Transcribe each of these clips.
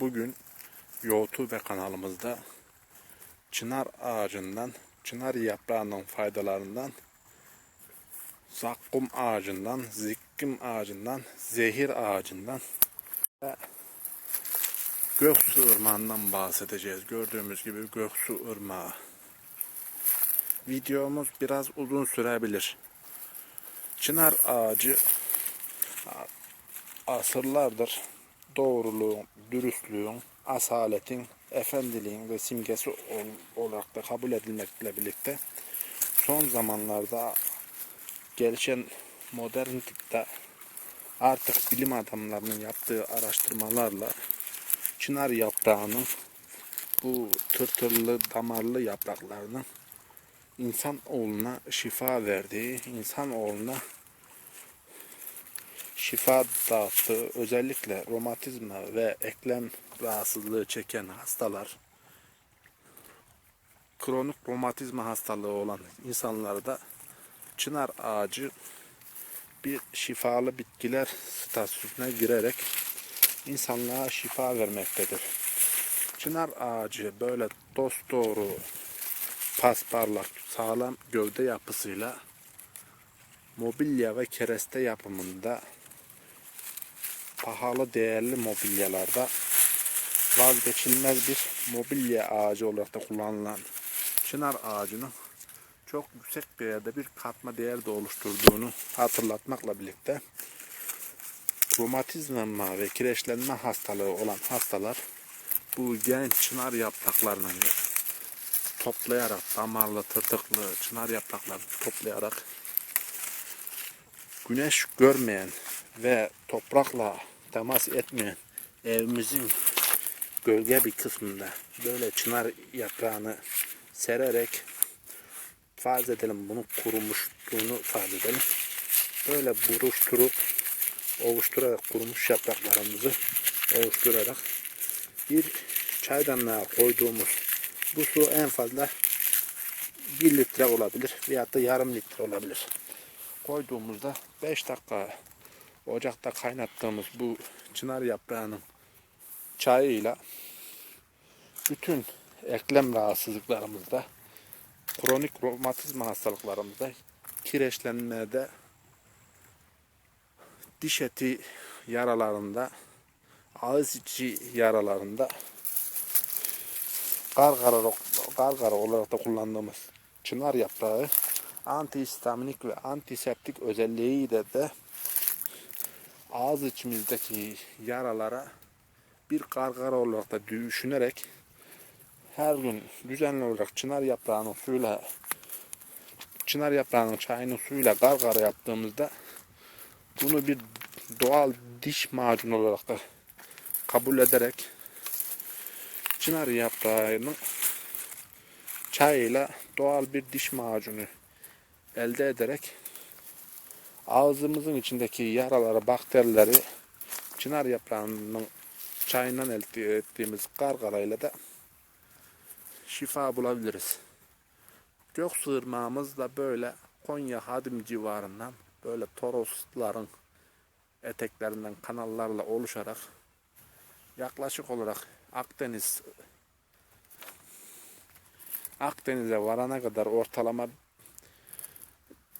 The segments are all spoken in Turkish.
Bugün YouTube kanalımızda çınar ağacından, çınar yaprağının faydalarından, zakkum ağacından, zikkim ağacından, zehir ağacından ve Göksu Irmağı'ndan bahsedeceğiz. Gördüğümüz gibi Göksu Irmağı. Videomuz biraz uzun sürebilir. Çınar ağacı asırlardır doğruluğun, dürüstlüğün, asaletin, efendiliğin ve simgesi ol- olarak da kabul edilmekle birlikte son zamanlarda gelişen modern tıpta artık bilim adamlarının yaptığı araştırmalarla çınar yaprağının bu tırtırlı damarlı yapraklarının insan oğluna şifa verdiği, insan oğluna şifa dağıttığı özellikle romatizma ve eklem rahatsızlığı çeken hastalar, kronik romatizma hastalığı olan insanlarda çınar ağacı bir şifalı bitkiler statüsüne girerek insanlığa şifa vermektedir. Çınar ağacı böyle dosdoğru, pasparlak, sağlam gövde yapısıyla mobilya ve kereste yapımında pahalı değerli mobilyalarda vazgeçilmez bir mobilya ağacı olarak da kullanılan çınar ağacının çok yüksek bir yerde bir katma değer de oluşturduğunu hatırlatmakla birlikte romatizma ve kireçlenme hastalığı olan hastalar bu genç çınar yapraklarını toplayarak damarlı tırtıklı çınar yapraklarını toplayarak güneş görmeyen ve toprakla temas etmeyen evimizin gölge bir kısmında böyle çınar yaprağını sererek farz edelim bunu kurumuşluğunu farz edelim. Böyle buruşturup ovuşturarak kurumuş yapraklarımızı ovuşturarak bir çaydanlığa koyduğumuz bu su en fazla 1 litre olabilir veyahut da yarım litre olabilir. Koyduğumuzda 5 dakika ocakta kaynattığımız bu çınar yaprağının çayıyla bütün eklem rahatsızlıklarımızda, kronik romatizma hastalıklarımızda, kireçlenmede, diş eti yaralarında, ağız içi yaralarında, gargara, gargara olarak da kullandığımız çınar yaprağı antihistaminik ve antiseptik özelliği de de ağız içimizdeki yaralara bir gargara olarak da düşünerek her gün düzenli olarak çınar yaprağının suyuyla çınar yaprağının çayının suyuyla gargara yaptığımızda bunu bir doğal diş macunu olarak da kabul ederek çınar yaprağının çayıyla doğal bir diş macunu elde ederek ağzımızın içindeki yaraları, bakterileri çınar yaprağının çayından elde ettiğimiz gargarayla da şifa bulabiliriz. Gök sığırmağımız da böyle Konya Hadim civarından böyle Torosların eteklerinden kanallarla oluşarak yaklaşık olarak Akdeniz Akdeniz'e varana kadar ortalama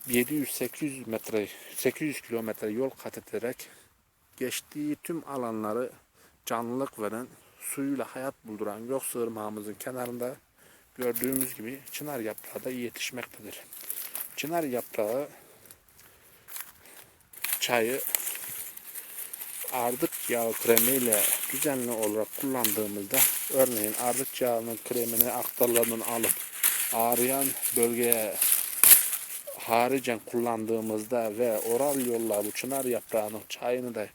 700-800 metre 800 kilometre yol kat ederek geçtiği tüm alanları canlılık veren suyuyla hayat bulduran Göksu Irmağımızın kenarında gördüğümüz gibi çınar yaprağı da yetişmektedir. Çınar yaprağı çayı ardık yağı kremiyle düzenli olarak kullandığımızda örneğin ardık yağının kremini aktarlarından alıp ağrıyan bölgeye haricen kullandığımızda ve oral yolla bu çınar yaprağının çayını da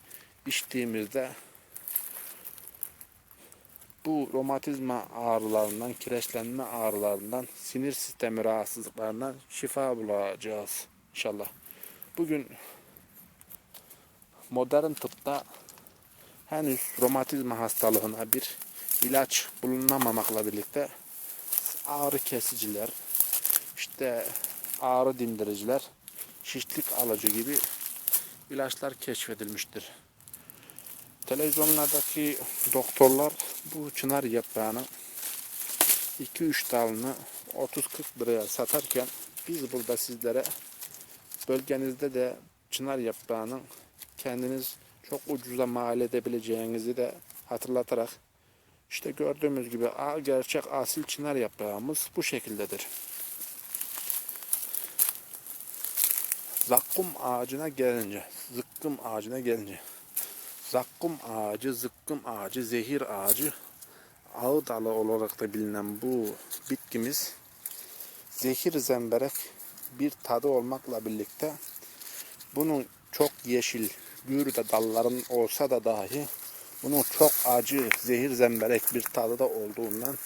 içtiğimizde bu romatizma ağrılarından, kireçlenme ağrılarından, sinir sistemi rahatsızlıklarından şifa bulacağız inşallah. Bugün modern tıpta henüz romatizma hastalığına bir ilaç bulunamamakla birlikte ağrı kesiciler, işte ağrı dindiriciler, şişlik alıcı gibi ilaçlar keşfedilmiştir. Televizyonlardaki doktorlar bu çınar yaprağını 2-3 dalını 30-40 liraya satarken biz burada sizlere bölgenizde de çınar yaprağının kendiniz çok ucuza mal edebileceğinizi de hatırlatarak işte gördüğümüz gibi gerçek asil çınar yaprağımız bu şekildedir. Zakkum ağacına gelince, zıkkım ağacına gelince. Zakkum ağacı, zıkkım ağacı, zehir ağacı, ağı dalı olarak da bilinen bu bitkimiz zehir zemberek bir tadı olmakla birlikte bunun çok yeşil, gür de dalların olsa da dahi bunun çok acı, zehir zemberek bir tadı da olduğundan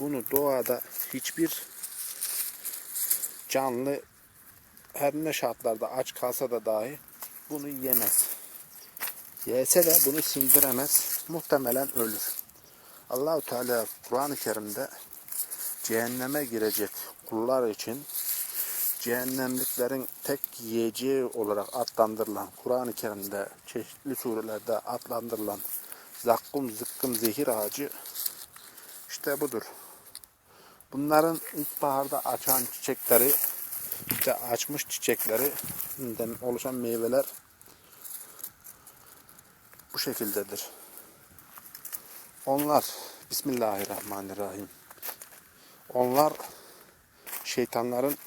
bunu doğada hiçbir canlı her ne şartlarda aç kalsa da dahi bunu yemez. Yese de bunu sindiremez. Muhtemelen ölür. Allahu Teala Kur'an-ı Kerim'de cehenneme girecek kullar için cehennemliklerin tek yiyeceği olarak adlandırılan Kur'an-ı Kerim'de çeşitli surelerde adlandırılan zakkum zıkkım zehir ağacı işte budur. Bunların ilkbaharda açan çiçekleri işte açmış çiçeklerinden oluşan meyveler bu şekildedir. Onlar Bismillahirrahmanirrahim. Onlar şeytanların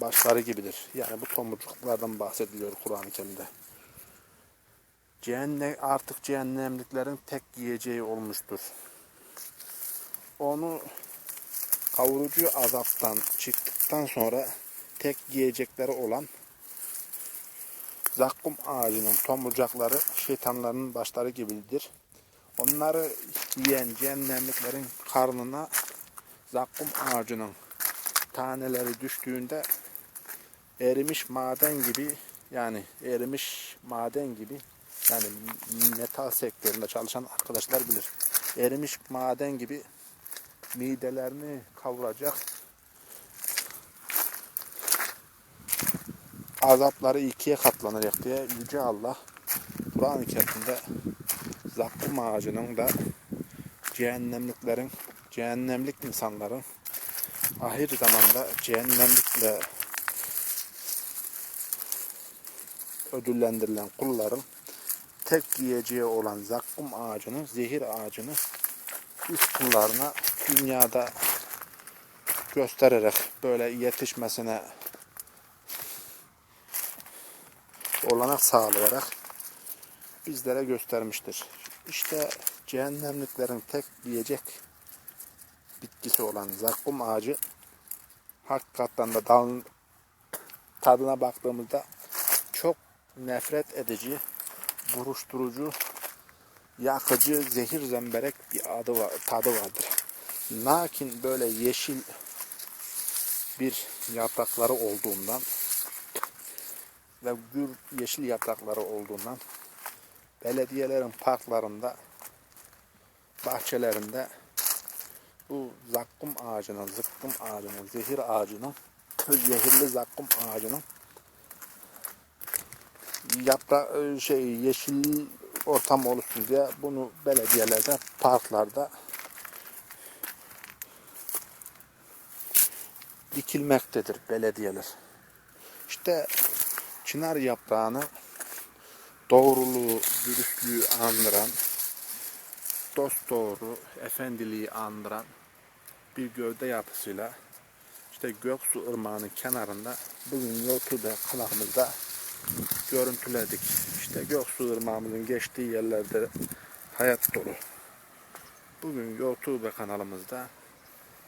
başları gibidir. Yani bu tomurcuklardan bahsediliyor Kur'an-ı Kerim'de. Cehennem artık cehennemliklerin tek yiyeceği olmuştur. Onu kavurucu azaptan çıktıktan sonra tek yiyecekleri olan zakkum ağacının tomurcakları şeytanların başları gibidir. Onları yiyen cehennemliklerin karnına zakkum ağacının taneleri düştüğünde erimiş maden gibi yani erimiş maden gibi yani metal sektöründe çalışan arkadaşlar bilir. Erimiş maden gibi midelerini kavuracak azapları ikiye katlanacak diye Yüce Allah Kur'an-ı Kerim'de zakkum ağacının da cehennemliklerin, cehennemlik insanların ahir zamanda cehennemlikle ödüllendirilen kulların tek yiyeceği olan zakkum ağacını, zehir ağacını üst kullarına dünyada göstererek böyle yetişmesine olanak sağlayarak bizlere göstermiştir. İşte cehennemliklerin tek yiyecek bitkisi olan zakkum ağacı hakikaten de dalın tadına baktığımızda çok nefret edici, buruşturucu, yakıcı, zehir zemberek bir adı var, tadı vardır. Lakin böyle yeşil bir yaprakları olduğundan ve gür yeşil yaprakları olduğundan belediyelerin parklarında bahçelerinde bu zakkum ağacının, zıkkım ağacının, zehir ağacının, zehirli zakkum ağacının yapra şey yeşil ortam oluşsun diye bunu belediyelerde, parklarda dikilmektedir belediyeler. İşte çınar yaprağını doğruluğu, dürüstlüğü andıran, dost doğru, efendiliği andıran bir gövde yapısıyla işte Göksu Irmağı'nın kenarında bugün YouTube kanalımızda görüntüledik. İşte Göksu Irmağı'mızın geçtiği yerlerde hayat dolu. Bugün YouTube kanalımızda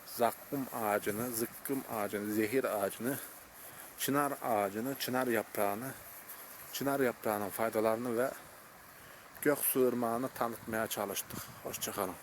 zakkum ağacını, zıkkım ağacını, zehir ağacını, çınar ağacını, çınar yaprağını, çınar yaprağının faydalarını ve Göksu Irmağı'nı tanıtmaya çalıştık. Hoşçakalın.